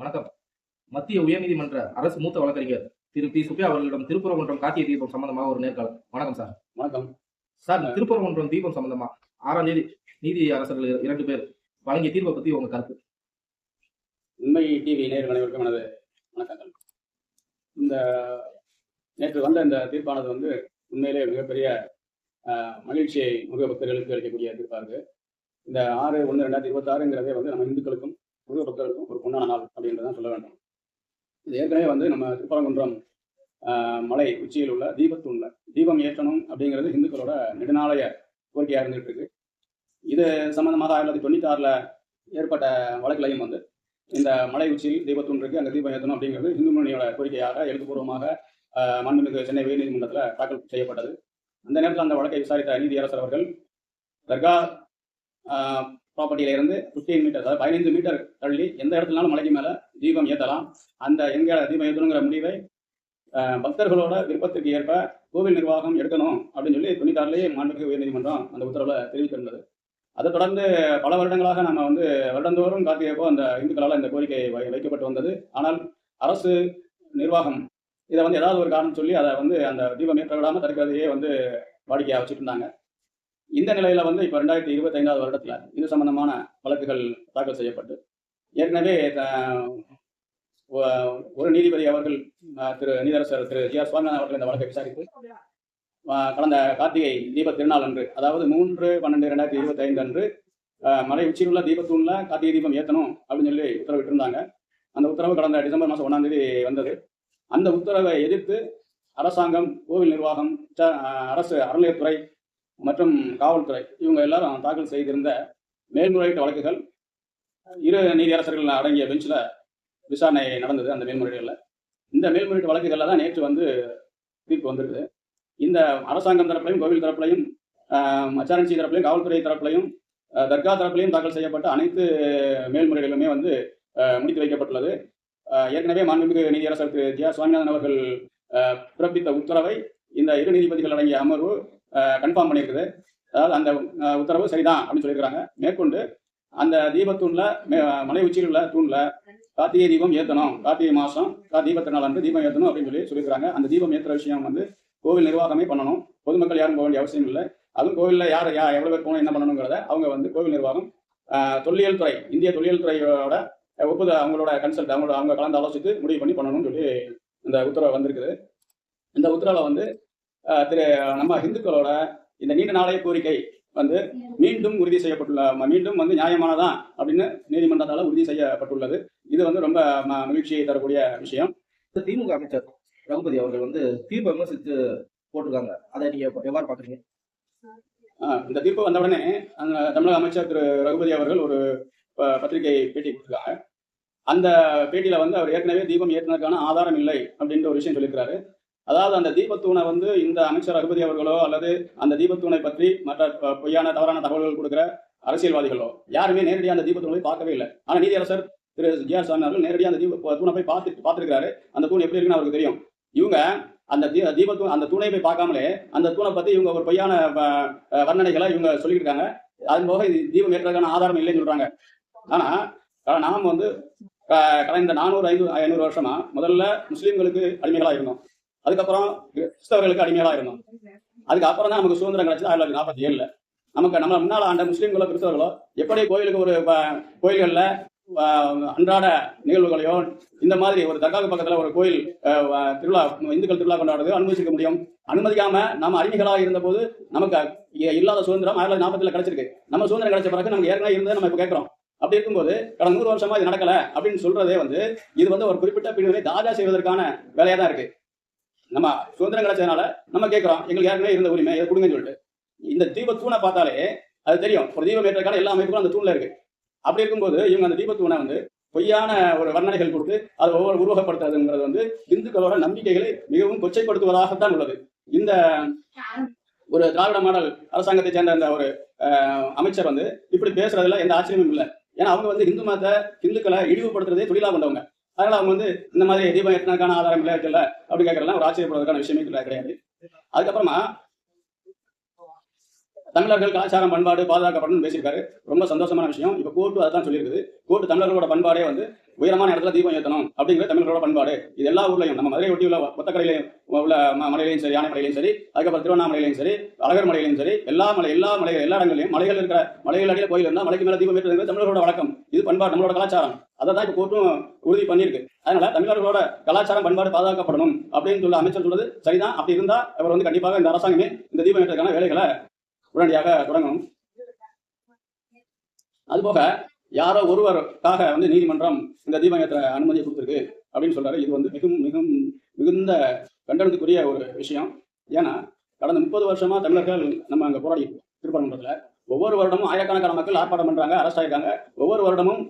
வணக்கம். மத்திய உயர்நீதிமன்ற அரசு மூத்த வழக்கறிஞர் திரு பி. சுப்பியா அவர்களிடம் திருப்பரங்குன்றம் காத்திய தீபம் சம்பந்தமாக ஒரு நேர்காணல். வணக்கம் சார். வணக்கம். சார் இந்த திருப்பரங்குன்றம் தீபம் சம்பந்தமா? ஆறாம் தேதி நீதி அரசர்கள் இர- இரண்டு பேர் வழங்கிய தீர்ப்பை பத்தி உங்க கருத்து. உண்மை டிவி நேயர்கள் அனைவருக்கும் எனது வணக்கங்கள். இந்த நேற்று வந்த இந்த தீர்ப்பானது வந்து உண்மையிலே மிகப்பெரிய மகிழ்ச்சியை முருக பக்தர்களுக்கு அளிக்கக்கூடிய தீர்ப்பாக இந்த ஆறு ஒன்று ரெண்டாயிரத்தி இருபத்தாறுங்கிறதே வந்து நம்ம இந்துக்களுக்கும் முருக பக்தர்களுக்கும் ஒரு பொன்னான நாள் அப்படின்றதான் சொல்ல வேண்டும். இது ஏற்கனவே வந்து நம்ம திருப்பரங்குன்றம் ஆஹ், மலை உச்சியில் உள்ள தீபத்தூண்ல தீபம் ஏற்றணும் அப்படிங்கிறது இந்துக்களோட நெடுநாளைய கோரிக்கையாக இருந்துட்டு இருக்கு இது சம்பந்தமாக ஆயிரத்தி தொள்ளாயிரத்தி தொண்ணூத்தி ஆறுல ஏற்பட்ட வழக்குலையும் வந்து இந்த மலை உச்சியில் தீபத்தூண் இருக்கு அங்கே தீபம் ஏற்றணும் அப்படிங்கிறது இந்து முன்னணியோட கோரிக்கையாக எழுத்துப்பூர்வமாக ஆஹ், மாண்புமிகு சென்னை உயர்நீதிமன்றத்தில் தாக்கல் செய்யப்பட்டது. அந்த நேரத்தில் அந்த வழக்கை விசாரித்த நீதியரசர் அவர்கள் தர்கா ப்ராப்பர்ட்டியில இருந்து 15 மீட்டர் அதாவது பதினைந்து மீட்டர் தள்ளி எந்த இடத்துலனாலும் மலைக்கு மேல தீபம் ஏற்றலாம் அந்த எங்க தீபம் ஏற்றணுங்கிற முடிவை பக்தர்களோட விருப்பத்துக்கு ஏற்ப கோவில் நிர்வாகம் எடுக்கணும் அப்படின்னு சொல்லி தொண்ணூத்தாறுலேயே மாண்புமிகு உயர்நீதிமன்றம் அந்த உத்தரவுல தெரிவித்திருந்தது. அதை தொடர்ந்து பல வருடங்களாக நம்ம வந்து வருடந்தோறும் காத்தியப்போ அந்த இந்துக்களால் இந்த கோரிக்கை வை- வைக்கப்பட்டு வந்தது. ஆனால் அரசு நிர்வாகம் இதை வந்து ஏதாவது ஒரு காரணம் சொல்லி அதை வந்து அந்த தீபம் ஏற்ற விடாமல் தடுக்கிறதையே வந்து வாடிக்கையாக வச்சுட்டு இருந்தாங்க. இந்த நிலையில வந்து இப்போ ரெண்டாயிரத்தி இருபத்தைந்தாவது வருடத்துல இது சம்பந்தமான வழக்குகள் தாக்கல் செய்யப்பட்டு ஏற்கனவே ஒரு நீதிபதி அவர்கள் திரு நீதரசர் திரு ஜி ஆர் சுவாமிநாதன் அவர்கள் இந்த வழக்கை விசாரித்து கடந்த கார்த்திகை தீப திருநாள் அன்று அதாவது மூன்று பன்னெண்டு ரெண்டாயிரத்தி இருபத்தி ஐந்து அன்று மலை உச்சியில் உள்ள தீபத்தூண்ல கார்த்திகை தீபம் ஏற்றணும் அப்படின்னு சொல்லி உத்தரவிட்டிருந்தாங்க அந்த உத்தரவு கடந்த டிசம்பர் மாதம் ஒன்றாம் தேதி வந்தது. அந்த உத்தரவை எதிர்த்து அரசாங்கம் கோவில் நிர்வாகம் அரசு அறநிலையத்துறை மற்றும் காவல்துறை இவங்க எல்லாரும் தாக்கல் செய்திருந்த மேல்முறையீட்டு வழக்குகள் இரு நீதியரசர்கள் அடங்கிய பெஞ்சில் விசாரணை நடந்தது அந்த மேல்முறையீடுகளில். இந்த மேல்முறையீட்டு வழக்குகளில் தான் நேற்று வந்து தீர்ப்பு வந்திருக்குது. இந்த அரசாங்கம் தரப்புலையும் கோவில் தரப்புலையும் அச்சாரன்சி தரப்புலையும் காவல்துறை தரப்புலையும் தர்கா தரப்புலையும் தாக்கல் செய்யப்பட்ட அனைத்து மேல்முறைகளுமே வந்து முடித்து வைக்கப்பட்டுள்ளது. ஏற்கனவே மாண்புமிகு நீதியரசர் திரு ஜி ஆர் சுவாமிநாதன் அவர்கள் பிறப்பித்த உத்தரவை இந்த இரு நீதிபதிகள் அடங்கிய அமர்வு கன்ஃபார்ம் பண்ணியிருக்குது அதாவது அந்த உத்தரவு சரிதான் அப்படின்னு சொல்லியிருக்கிறாங்க. மேற்கொண்டு அந்த தீபத்தூண்ல மே- மலை உச்சியில் உள்ள தூண்ல கார்த்திகை தீபம் ஏற்றணும் கார்த்திகை மாசம் கா- நாள் வந்து அன்று தீபம் ஏற்றணும் அப்படின்னு சொல்லி சொல்லியிருக்காங்க அந்த தீபம் ஏற்றுற விஷயம் வந்து கோவில் நிர்வாகமே பண்ணணும். பொதுமக்கள் யாரும் போக வேண்டிய அவசியம் இல்லை. அதுவும் கோவிலில் யார் யா எவ்வளோ பேர் போகணும் என்ன பண்ணணுங்கிறத அவங்க வந்து கோவில் நிர்வாகம் தொல்லியல் துறை இந்திய தொல்லியல் துறையோட ஒப்புதல் அவங்களோட கன்சல்ட் அவங்களோட அவங்க கலந்து ஆலோசித்து முடிவு பண்ணி பண்ணணும்னு சொல்லி இந்த உத்தரவு வந்திருக்குது. இந்த உத்தரவை வந்து திரு நம்ம இந்துக்களோட இந்த நீண்ட நாளைய கோரிக்கை வந்து மீண்டும் உறுதி செய்யப்பட்டுள்ள மீண்டும் வந்து நியாயமானதான் அப்படின்னு நீதிமன்றத்தால் உறுதி செய்யப்பட்டுள்ளது. இது வந்து ரொம்ப மகிழ்ச்சியை தரக்கூடிய விஷயம். இந்த திமுக அமைச்சர் ரகுபதி அவர்கள் வந்து தீர்ப்பை விமர்சித்து போட்டிருக்காங்க. அதை நீங்க எவ்வாறு பாக்குறீங்க இந்த தீர்ப்பு வந்த உடனே அந்த தமிழக அமைச்சர் திரு ரகுபதி அவர்கள் ஒரு பத்திரிகை பேட்டி கொடுத்துருக்காங்க. அந்த பேட்டியில வந்து அவர் ஏற்கனவே தீபம் ஏற்றினதுக்கான ஆதாரம் இல்லை அப்படின்ற ஒரு விஷயம் சொல்லியிருக்காரு அதாவது அந்த தீபத்தூணை வந்து இந்த அமைச்சர் ரகுபதி அவர்களோ அல்லது அந்த தீபத்தூணை பற்றி மற்ற பொய்யான தவறான தகவல்கள் கொடுக்குற அரசியல்வாதிகளோ யாருமே நேரடியாக அந்த தீபத்தூணை போய் பார்க்கவே இல்லை. ஆனால் நீதியரசர் திரு ஜி ஆர் சாமி அவர்கள் நேரடியாக அந்த தீப தூணை போய் பார்த்து பார்த்துருக்காரு அந்த தூண் எப்படி இருக்குன்னு அவருக்கு தெரியும். இவங்க அந்த தீ தீபத்தூ அந்த தூணை போய் பார்க்காமலே அந்த தூணை பற்றி இவங்க ஒரு பொய்யான வர்ணனைகளை இவங்க சொல்லியிருக்காங்க. இருக்காங்க அதன் போக இது தீபம் ஏற்றதுக்கான ஆதாரம் இல்லைன்னு சொல்றாங்க. ஆனா நாம் வந்து க- கடந்த நானூறு ஐந்து ஐநூறு வருஷமா முதல்ல முஸ்லீம்களுக்கு அடிமைகளா இருந்தோம். அதுக்கப்புறம் கிறிஸ்தவர்களுக்கு அடிமையாக இருந்தோம். அதுக்கப்புறம் தான் நமக்கு சுதந்திரம் கிடைச்சது ஆயிரத்தி தொள்ளாயிரத்தி நாற்பத்தி ஏழுல. நமக்கு நம்ம முன்னால் ஆண்ட முஸ்லீம்களோ கிறிஸ்தவர்களோ எப்படி கோயிலுக்கு ஒரு ப- அன்றாட நிகழ்வுகளையோ இந்த மாதிரி ஒரு தர்காவுக்கு பக்கத்தில் ஒரு கோயில் திருவிழா இந்துக்கள் திருவிழா கொண்டாடுறது அனுமதிக்க முடியும். அனுமதிக்காம நம்ம அடிமைகளாக இருந்தபோது நமக்கு இல்லாத சுதந்திரம் ஆயிரத்தி தொள்ளாயிரத்தி நாற்பதுல கிடைச்சிருக்கு. நம்ம சுதந்திரம் கிடைச்ச பிறகு நமக்கு ஏற்கனவே இருந்தது நம்ம இப்போ கேட்குறோம் அப்படி இருக்கும்போது கடந்த நூறு வருஷமா இது நடக்கல அப்படின்னு சொல்றதே வந்து இது வந்து ஒரு குறிப்பிட்ட பிரிவினை தாஜா செய்வதற்கான வேலையா தான் இருக்கு. நம்ம சுதந்திரம் கிடைச்சதுனால நம்ம கேட்கிறோம் எங்களுக்கு ஏற்கனவே இருந்த உரிமை இதை கொடுங்கன்னு சொல்லிட்டு. இந்த தீப தூணை பார்த்தாலே அது தெரியும். ஒரு தீபம் ஏற்றக்கான எல்லா அமைப்புகளும் அந்த தூணில் இருக்கு. அப்படி இருக்கும்போது இவங்க அந்த தீபத்தூணை வந்து பொய்யான ஒரு வர்ணனைகள் கொடுத்து அதை ஒவ்வொரு உருவகப்படுத்துறதுங்கிறது வந்து இந்துக்களோட நம்பிக்கைகளை மிகவும் கொச்சைப்படுத்துவதாகத்தான் உள்ளது. இந்த ஒரு திராவிட மாடல் அரசாங்கத்தை சேர்ந்த அந்த ஒரு அமைச்சர் வந்து இப்படி பேசுறதுல எந்த ஆச்சரியமும் இல்லை. ஏன்னா அவங்க வந்து இந்து மத இந்துக்களை இழிவுபடுத்துறதே தொழிலாக கொண்டவங்க. அதனால அவங்க வந்து இந்த மாதிரி தீபம் எத்தனைக்கான ஆதாரம் இல்லை இருக்குல்ல அப்படி கேட்கறதுலாம் ஒரு ஆச்சரியப்படுறதுக்கான விஷயமே இல்லை கிடையாது. அதுக்கப்புறமா தமிழர்கள் கலாச்சாரம் பண்பாடு பாதுகாக்கப்படணும்னு பேசியிருக்காரு. ரொம்ப சந்தோஷமான விஷயம். இப்போ கோர்ட்டு அதான் சொல்லியிருக்குது. கோர்ட்டு தமிழர்களோட பண்பாடே வந்து உயரமான இடத்துல தீபம் ஏற்றணும் அப்படிங்கிறது தமிழர்களோட பண்பாடு. இது எல்லா ஊர்லையும் நம்ம மதுரை ஒட்டி உள்ள ஒத்தக்கடையிலையும் உள்ள ம- மலையிலையும் சரி யானை மலையிலையும் சரி அதுக்கப்புறம் திருவண்ணாமலையிலையும் சரி அழகர் மலையிலையும் சரி எல்லா மலை எல்லா மலை எல்லா இடங்களையும் மலைகள் இருக்கிற மலைகள் அடியில் கோயில் இருந்தால் மலைக்கு மேலே தீபம் ஏற்றுறது தமிழர்களோட வழக்கம். இது பண்பாடு நம்மளோட கலாச்சாரம். அதை தான் இப்போ கோர்ட்டும் உறுதி பண்ணியிருக்கு. அதனால தமிழர்களோட கலாச்சாரம் பண்பாடு பாதுகாக்கப்படணும் அப்படின்னு சொல்ல அமைச்சர் சொல்றது சரிதான். அப்படி இருந்தால் அவர் வந்து கண்டிப்பாக இந்த அரசாங்கமே இந்த தீபம் ஏற்றதுக்கான வேலைகளை உடனடியாக தொடங்கணும். அதுபோக யாரோ ஒருவருக்காக வந்து நீதிமன்றம் இந்த தீபாயத்தை ஏற்ற அனுமதியை கொடுத்துருக்கு அப்படின்னு சொல்றாரு. இது வந்து மிகவும் மிகவும் மிகுந்த கண்டனத்துக்குரிய ஒரு விஷயம். ஏன்னா கடந்த முப்பது வருஷமா தமிழர்கள் நம்ம அங்கே போராடி திருப்பரங்குன்றத்துல ஒவ்வொரு வருடமும் ஆயிரக்கணக்கான மக்கள் ஆர்ப்பாட்டம் பண்றாங்க அரெஸ்ட் ஆயிருக்காங்க. ஒவ்வொரு வருடமும்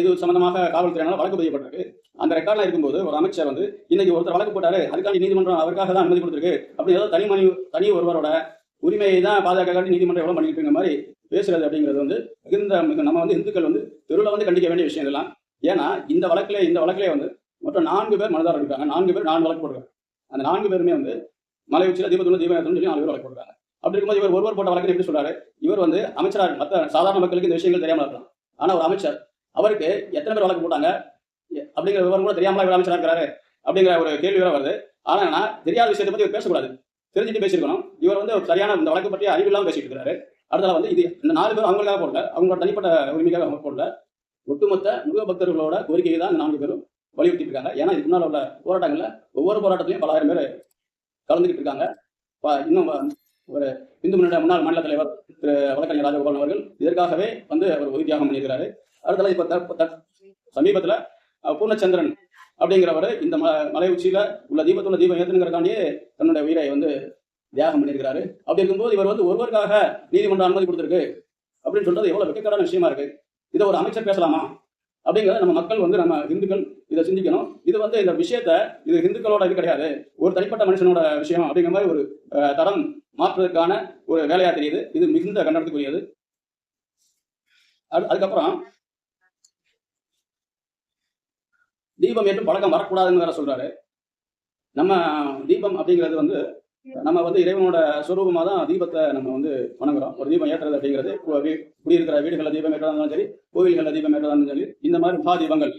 இது சம்பந்தமாக காவல்துறையினால வழக்கு பதியப்பட்டிருக்கு. அந்த ரெக்கார்ட்ல இருக்கும்போது ஒரு அமைச்சர் வந்து இன்னைக்கு ஒருத்தர் வழக்கு போட்டாரு. அதுக்காண்டி நீதிமன்றம் அவருக்காக தான் அனுமதி கொடுத்துருக்கு. அப்படி ஏதோ தனி மனி தனி ஒருவரோட உரிமையை தான் பாதுகாக்க நீதிமன்றம் எவ்வளவு பண்ணிட்டு மாதிரி பேசுறது அப்படிங்கிறது வந்து மிகுந்த மிக நம்ம வந்து இந்துக்கள் வந்து தெருவில் வந்து கண்டிக்க வேண்டிய விஷயம் இதெல்லாம். ஏன்னா இந்த வழக்கிலே இந்த வழக்கிலே வந்து மொத்தம் நான்கு பேர் மனதாரம் இருக்காங்க. நான்கு பேர் நான்கு வழக்கு போடுறாங்க. அந்த நான்கு பேருமே வந்து மலை உச்சியில் தீபத்துல தீபம் சொல்லி நாலு பேர் வழக்கு போடுறாங்க. அப்படி இருக்கும்போது இவர் ஒருவர் போட்ட வழக்கு எப்படி சொல்றாரு? இவர் வந்து அமைச்சராக மற்ற சாதாரண மக்களுக்கு இந்த விஷயங்கள் தெரியாமல் இருக்கலாம். ஆனால் ஒரு அமைச்சர் அவருக்கு எத்தனை பேர் வழக்கு போட்டாங்க? அப்படிங்கிற விவரம் கூட தெரியாமல் இவர் அமைச்சராக இருக்கிறாரு அப்படிங்கிற ஒரு கேள்வி வேற வருது. ஆனால் தெரியாத விஷயத்தை பற்றி இவர் பேசக்கூடாது. தெரிஞ்சுட்டு பேசியிருக்கணும். இவர் வந்து ஒரு சரியான இந்த வழக்கு பற்றி அறிவில்லாமல் பேசிட்டு இருக்கிறாரு அடுத்தால வந்து இது இந்த நாலு பேர் அவங்களுக்காக போடல அவங்களோட தனிப்பட்ட உரிமைக்காக அவங்க போடல ஒட்டுமொத்த முருக பக்தர்களோட கோரிக்கையை தான் இந்த நான்கு பேரும் வலியுறுத்திட்டு இருக்காங்க ஏன்னா இதுக்கு முன்னால் உள்ள போராட்டங்களில் ஒவ்வொரு போராட்டத்திலையும் பலாயிரம் பேர் கலந்துக்கிட்டு இருக்காங்க. இன்னும் ஒரு இந்து முன்னணி முன்னாள் மாநில தலைவர் திரு வழக்கறிஞர் ராஜகோபாலன் அவர்கள் இதற்காகவே வந்து அவர் உயிர் தியாகம் பண்ணியிருக்கிறாரு. இப்போ இப்ப த- பூர்ணச்சந்திரன் அப்படிங்கிறவர் இந்த ம மலை உச்சியில் உள்ள தீபத்துள்ள தீபம் ஏற்றுங்கிறக்காண்டியே தன்னுடைய உயிரை வந்து தியாகம் பண்ணியிருக்கிறாரு. அப்படி இருக்கும்போது இவர் வந்து ஒருவருக்காக நீதிமன்றம் அனுமதி கொடுத்துருக்கு. அப்படின்னு சொல்றது எவ்வளவு வெக்கக்கான விஷயமா இருக்கு. இதை ஒரு அமைச்சர் பேசலாமா? அப்படிங்கிறத நம்ம மக்கள் வந்து நம்ம இந்துக்கள் இதை சிந்திக்கணும். இது வந்து இந்த விஷயத்த இது இந்துக்களோட இது கிடையாது. ஒரு தனிப்பட்ட மனுஷனோட விஷயம் அப்படிங்கிற மாதிரி ஒரு தரம் மாற்றுவதற்கான ஒரு வேலையா தெரியுது. இது மிகுந்த கண்டனத்துக்குரியது. அது- அதுக்கப்புறம் தீபம் ஏற்றும் பழக்கம் வரக்கூடாதுன்னு வேற சொல்றாரு. நம்ம தீபம் அப்படிங்கிறது வந்து நம்ம வந்து இறைவனோட சொரூபமாக தான் தீபத்தை நம்ம வந்து வணங்குறோம். ஒரு தீபம் ஏற்றுறது அப்படிங்கிறது குடியிருக்கிற வீடுகளில் தீபம் ஏற்றதாக இருந்தாலும் சரி கோவில்களில் தீபம் ஏற்றதாக இருந்தாலும் சரி இந்த மாதிரி மகா தீபங்கள்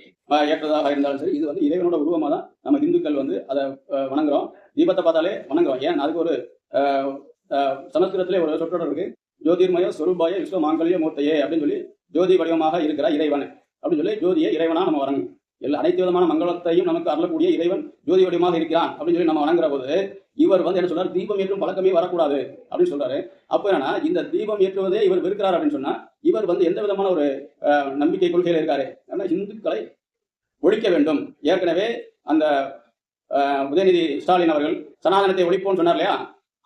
ஏற்றதாக இருந்தாலும் சரி இது வந்து இறைவனோட உருவமாக தான் நம்ம இந்துக்கள் வந்து அதை வணங்குறோம். தீபத்தை பார்த்தாலே வணங்குறோம். ஏன்? அதுக்கு ஒரு ஆஹ், ஆஹ், சமஸ்கிருதத்திலே ஒரு சொற்றொடர் இருக்கு. ஜோதிர்மய ஸ்வரூபாய விஸ்வ மாங்கல்ய மூர்த்தையே அப்படின்னு சொல்லி ஜோதி வடிவமாக இருக்கிற இறைவன் அப்படின்னு சொல்லி ஜோதியை இறைவனா நம்ம வரணும் எல்லா அனைத்து விதமான மங்களத்தையும் நமக்கு அருளக்கூடிய இறைவன் ஜோதி வடிவமாக இருக்கிறான் அப்படின்னு சொல்லி நம்ம வணங்குற போது இவர் வந்து என்ன சொல்றாரு தீபம் ஏற்றும் பழக்கமே வரக்கூடாது அப்படின்னு சொல்றாரு. அப்ப என்னன்னா இந்த தீபம் ஏற்றுவதே இவர் வெறுக்கிறார் அப்படின்னு சொன்னா இவர் வந்து எந்த விதமான ஒரு நம்பிக்கை கொள்கையில இருக்காரு? ஏன்னா இந்துக்களை ஒழிக்க வேண்டும். ஏற்கனவே அந்த உதயநிதி ஸ்டாலின் அவர்கள் சனாதனத்தை ஒழிப்போம்னு சொன்னார் இல்லையா?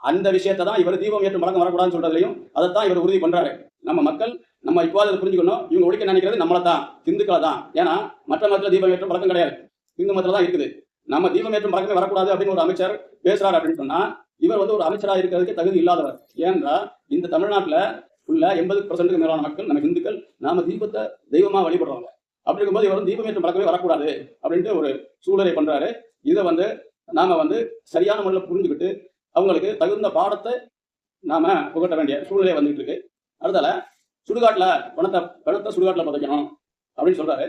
அந்த விஷயத்தை தான் இவர் தீபம் ஏற்றும் பழக்கம் வரக்கூடாதுன்னு சொல்றதுலையும் அதைத்தான் இவர் உறுதி பண்றாரு. நம்ம மக்கள் நம்ம இப்போது அதை புரிஞ்சுக்கணும். இவங்க ஒழிக்க நினைக்கிறது நம்மளை தான் இந்துக்களை தான். ஏன்னா மற்ற மதத்தில் தீபம் ஏற்றும் பழக்கம் கிடையாது. இந்து மதத்துல தான் இருக்குது. நம்ம தீபம் ஏற்றும் பழக்கமே வரக்கூடாது அப்படின்னு ஒரு அமைச்சர் பேசுறாரு அப்படின்னு சொன்னா இவர் வந்து ஒரு அமைச்சராக இருக்கிறதுக்கு தகுதி இல்லாதவர். ஏன்னா இந்த தமிழ்நாட்டில் உள்ள எண்பது பர்சன்ட்டுக்கு மேலான மக்கள் நம்ம இந்துக்கள் நாம தீபத்தை தெய்வமா வழிபடுறவங்க. அப்படி இருக்கும்போது இவர் வந்து தீபம் ஏற்றும் பழக்கமே வரக்கூடாது அப்படின்ட்டு ஒரு சூழலை பண்றாரு. இதை வந்து நாம வந்து சரியான முறையில் புரிஞ்சுக்கிட்டு அவங்களுக்கு தகுந்த பாடத்தை நாம புகட்ட வேண்டிய சூழ்நிலை வந்துட்டு இருக்கு. அடுத்தால சுடுகாட்டில் பணத்தை பணத்தை சுடுகாட்டில் புதைக்கணும் அப்படின்னு சொல்றாரு.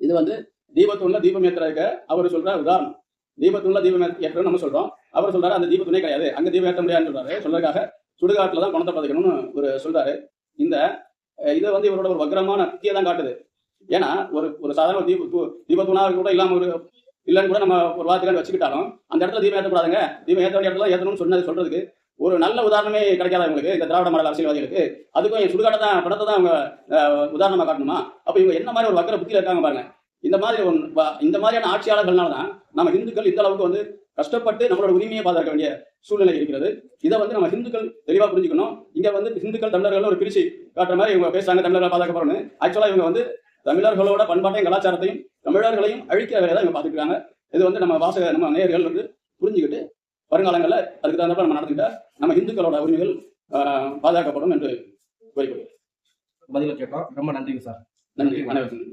இது வந்து தீபத்துள்ள தீபம் ஏற்றுறதுக்கு அவர் சொல்ற உதாரணம். தீபத்துள்ள தீபம் ஏற்ற நம்ம சொல்றோம். அவர் சொல்றாரு அந்த தீபத்துணை கிடையாது. அங்க தீபம் ஏற்ற முடியாதுன்னு சொல்றாரு. சொல்றதுக்காக சுடுகாட்டுல தான் பணத்தை பதிக்கணும்னு ஒரு சொல்றாரு. இந்த இதை வந்து இவரோட ஒரு வக்ரமான புத்தியை தான் காட்டுது. ஏன்னா ஒரு ஒரு சாதாரண தீப தூ- தீபத்துணா கூட இல்லாம ஒரு இல்லைன்னு கூட நம்ம ஒரு வார்த்தைகள் வச்சுக்கிட்டாலும் அந்த இடத்துல தீபம் ஏற்றக்கூடாதுங்க தீபம் ஏற்ற வேண்டிய இடத்துல ஏற்றணும்னு சொன்னது சொல்றதுக்கு ஒரு நல்ல உதாரணமே கிடைக்காத உங்களுக்கு இந்த திராவிட மாடல் அரசியல்வாதிகளுக்கு. அதுக்கும் என் சுடுகாட்டை தான் படத்தை தான் அவங்க உதாரணமாக காட்டணுமா? அப்போ இவங்க என்ன மாதிரி ஒரு வக்கர புத்தியில் இருக்காங்க பாருங்க. இந்த மாதிரி இந்த மாதிரியான ஆட்சியாளர்கள்னால தான் நம்ம இந்துக்கள் இந்த அளவுக்கு வந்து கஷ்டப்பட்டு நம்மளோட உரிமையை பாதுகாக்க வேண்டிய சூழ்நிலை இருக்கிறது. இதை வந்து நம்ம இந்துக்கள் தெளிவா புரிஞ்சுக்கணும். இங்க வந்து இந்துக்கள் தமிழர்கள் ஒரு பிரிச்சு காட்டுற மாதிரி இவங்க பேசுறாங்க தமிழர்கள் பாதுகாக்கப்படுறோம்னு ஆக்சுவலா இவங்க வந்து தமிழர்களோட பண்பாட்டையும் கலாச்சாரத்தையும் தமிழர்களையும் அழிக்கிற வேலையை தான் இவங்க பார்த்துக்கிறாங்க. இது வந்து நம்ம வாசக நம்ம நேயர்கள் வந்து புரிஞ்சுக்கிட்டு வருங்காலங்களில் அதுக்கு தகுந்தப்ப நம்ம நடந்துக்கிட்டா நம்ம இந்துக்களோட உரிமைகள் பாதுகாக்கப்படும் என்று கூறிக்கொள்கிறேன். பதில கேட்டோம். ரொம்ப நன்றிங்க சார். நன்றி அனைவருக்கும்